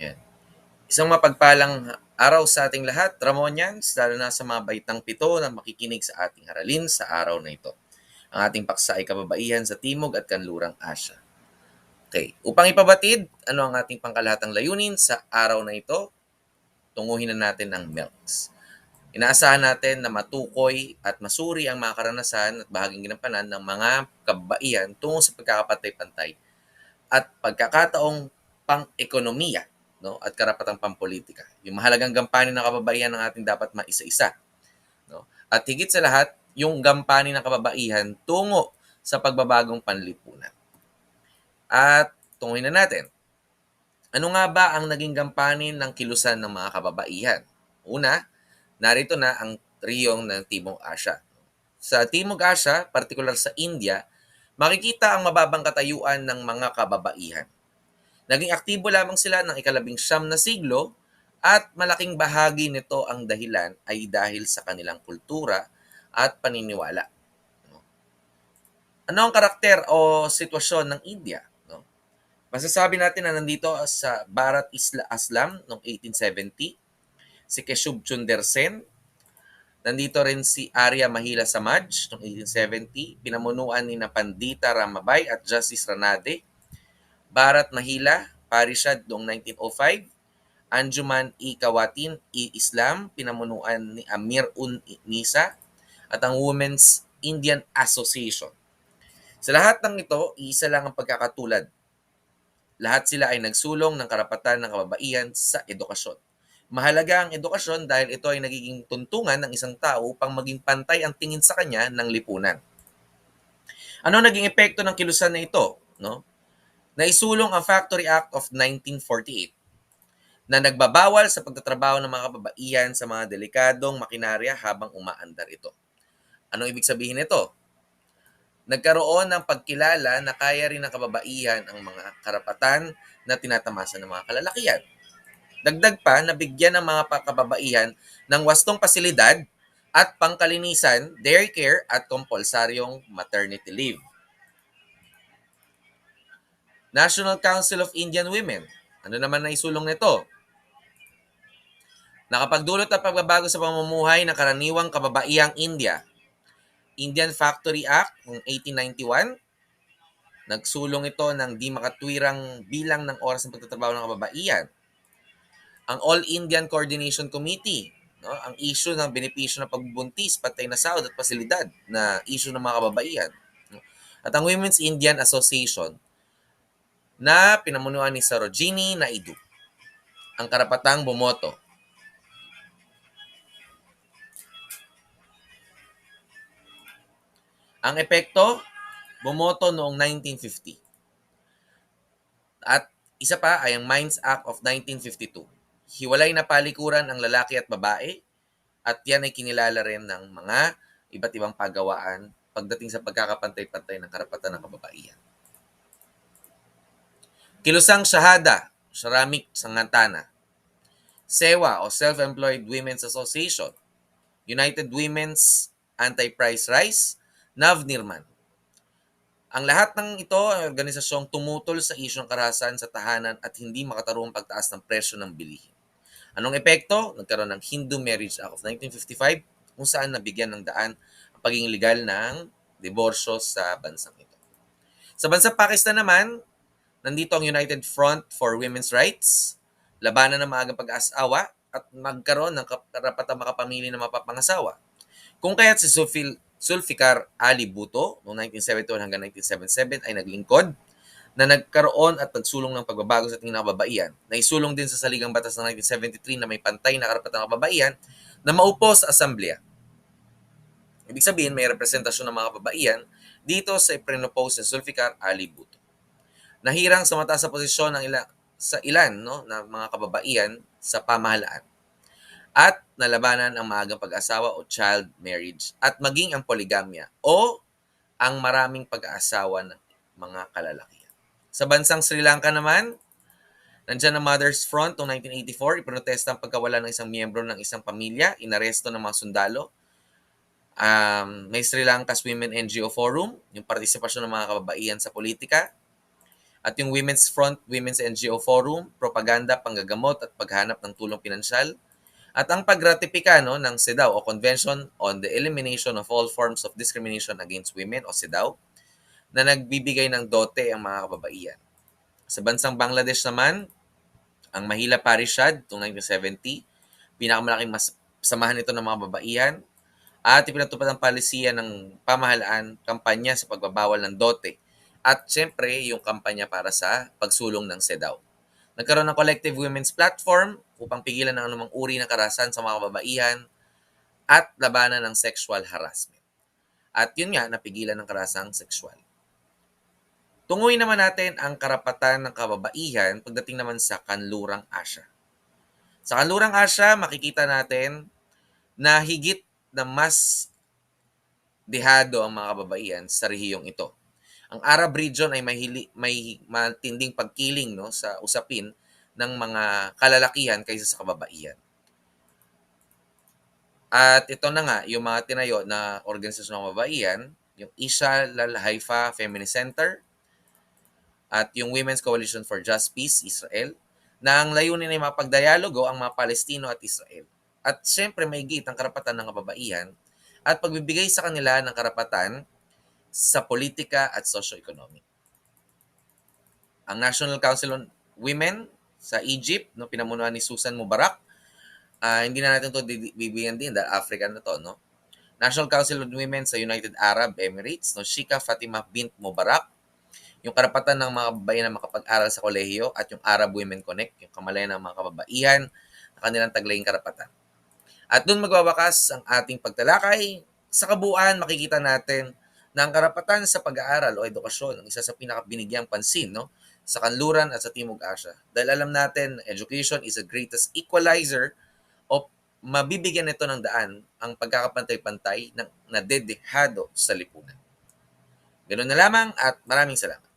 Yan. Isang mapagpalang araw sa ating lahat, Ramonians, lalo na sa mga baitang pito na makikinig sa ating haralin sa araw na ito. Ang ating paksa ay kababaihan sa Timog at Kanlurang Asya. Okay, upang ipabatid ano ang ating pangkalahatang layunin sa araw na ito, tunguhin na natin ang MELCS. Inaasahan natin na matukoy at masuri ang mga karanasan at bahaging ginampanan ng mga kababaihan tungo sa pagkakapantay-pantay at pagkakataong pang-ekonomiya no, at karapatang pampolitika. Yung mahalagang gampanin ng kababaihan ng ating dapat maisa-isa. No? At higit sa lahat, yung gampanin ng kababaihan tungo sa pagbabagong panlipunan. At tunguhin na natin, ano nga ba ang naging gampanin ng kilusan ng mga kababaihan? Una, narito na ang triyong ng Timog Asya. Sa Timog Asya, partikular sa India, makikita ang mababang katayuan ng mga kababaihan. Naging aktibo lamang sila ng ikalabing siyam na siglo at malaking bahagi nito ang dahilan ay dahil sa kanilang kultura at paniniwala. Ano ang karakter o sitwasyon ng India? No? Masasabi natin na nandito sa Bharat Isla Aslam noong 1870, si Keshub Chunder Sen, Nandito rin si Arya Mahila Samaj noong 1870, pinamunuan ni na Pandita Ramabay at Justice Ranade. Bharat Mahila, Parishad noong 1905. Anjuman E. Kawatin E. Islam, pinamunuan ni Amir Un Nisa at ang Women's Indian Association. Sa lahat ng ito, isa lang ang pagkakatulad. Lahat sila ay nagsulong ng karapatan ng kababaihan sa edukasyon. Mahalaga ang edukasyon dahil ito ay nagiging tuntungan ng isang tao upang maging pantay ang tingin sa kanya ng lipunan. Ano naging epekto ng kilusan na ito? No? Naisulong ang Factory Act of 1948 na nagbabawal sa pagtatrabaho ng mga kababaihan sa mga delikadong makinarya habang umaandar ito. Anong ibig sabihin nito? Nagkaroon ng pagkilala na kaya rin ng kababaihan ang mga karapatan na tinatamasa ng mga kalalakihan. Dagdag pa, nabigyan ng mga kababaihan ng wastong pasilidad at pangkalinisan, daycare at kompulsaryong maternity leave. National Council of Indian Women. Ano naman na isulong nito? Nakapagdulot ng pagbabago sa pamumuhay ng karaniwang kababaihang India. Indian Factory Act ng 1891. Nagsulong ito ng di makatwirang bilang ng oras ng pagtatrabaho ng kababaihan ang All Indian Coordination Committee, no? ang issue ng benepisyo ng pagbubuntis, patay na sahod at pasilidad na issue ng mga kababaihan. At ang Women's Indian Association na pinamunuan ni Sarojini Naidu, ang karapatang bumoto. Ang epekto, bumoto noong 1950. At isa pa ay ang Mines Act of 1952 hiwalay na palikuran ang lalaki at babae at yan ay kinilala rin ng mga iba't ibang pagawaan pagdating sa pagkakapantay-pantay ng karapatan ng kababaihan. Kilusang Shahada, Sharamik Sangantana, SEWA o Self-Employed Women's Association, United Women's Anti-Price Rise, Navnirman. Ang lahat ng ito ay organisasyong tumutol sa isyu ng karahasan sa tahanan at hindi makatarong pagtaas ng presyo ng bilihin. Anong epekto? Nagkaroon ng Hindu Marriage Act of 1955 kung saan nabigyan ng daan ang pagiging legal ng diborsyo sa bansang ito. Sa bansang Pakistan naman, nandito ang United Front for Women's Rights, labanan ng maagang pag-aasawa at magkaroon ng karapatang makapamili ng mapapangasawa. Kung kaya't si Zulfil, Zulfikar Ali Bhutto noong 1971 hanggang 1977 ay naglingkod na nagkaroon at nagsulong ng pagbabago sa tingin ng kababaihan. Naisulong din sa Saligang Batas ng 1973 na may pantay na karapatan ng kababaihan na maupo sa Asambleya. Ibig sabihin, may representasyon ng mga kababaihan dito sa iprenopose ni Zulfikar Ali Bhutto. Nahirang sa mataas sa posisyon ng ila, sa ilan no, na mga kababaihan sa pamahalaan at nalabanan ang maagang pag-asawa o child marriage at maging ang poligamya o ang maraming pag-aasawa ng mga kalalaki. Sa bansang Sri Lanka naman, nandyan ang Mother's Front noong 1984, iprotesta ang pagkawala ng isang miyembro ng isang pamilya, inaresto ng mga sundalo. Um, may Sri Lanka's Women NGO Forum, yung partisipasyon ng mga kababaihan sa politika. At yung Women's Front, Women's NGO Forum, propaganda, panggagamot at paghanap ng tulong pinansyal. At ang pagratipika no, ng CEDAW o Convention on the Elimination of All Forms of Discrimination Against Women o CEDAW na nagbibigay ng dote ang mga kababaihan. Sa bansang Bangladesh naman, ang Mahila Parishad noong 1970, pinakamalaking mas samahan nito ng mga babaihan at ipinatupad ang palisiya ng pamahalaan, kampanya sa pagbabawal ng dote at syempre yung kampanya para sa pagsulong ng SEDAW. Nagkaroon ng collective women's platform upang pigilan ng anumang uri ng karahasan sa mga kababaihan at labanan ng sexual harassment. At yun nga, napigilan ng karahasang sexual. Tunguin naman natin ang karapatan ng kababaihan pagdating naman sa Kanlurang Asya. Sa Kanlurang Asya, makikita natin na higit na mas dehado ang mga kababaihan sa rehiyong ito. Ang Arab region ay mahili, may matinding pagkiling no, sa usapin ng mga kalalakihan kaysa sa kababaihan. At ito na nga, yung mga tinayo na organisasyon ng kababaihan, yung Isha Lal Haifa Feminist Center, at yung Women's Coalition for Just Peace, Israel, na ang layunin ay mapagdialogo ang mga Palestino at Israel. At syempre may gate ang karapatan ng kababaihan at pagbibigay sa kanila ng karapatan sa politika at socio-economic. Ang National Council on Women sa Egypt, no, pinamunuan ni Susan Mubarak, ah, hindi na natin to bibigyan din dahil African na to, no? National Council on Women sa United Arab Emirates, no, Shika Fatima bint Mubarak, yung karapatan ng mga babae na makapag-aral sa kolehiyo at yung Arab Women Connect, yung kamalayan ng mga kababaihan na kanilang taglaying karapatan. At doon magwawakas ang ating pagtalakay. Sa kabuuan, makikita natin na ang karapatan sa pag-aaral o edukasyon ang isa sa pinakabinigyang pansin no? sa kanluran at sa Timog Asya. Dahil alam natin, education is the greatest equalizer o mabibigyan nito ng daan ang pagkakapantay-pantay ng nadedehado sa lipunan. Ganun na lamang at maraming salamat.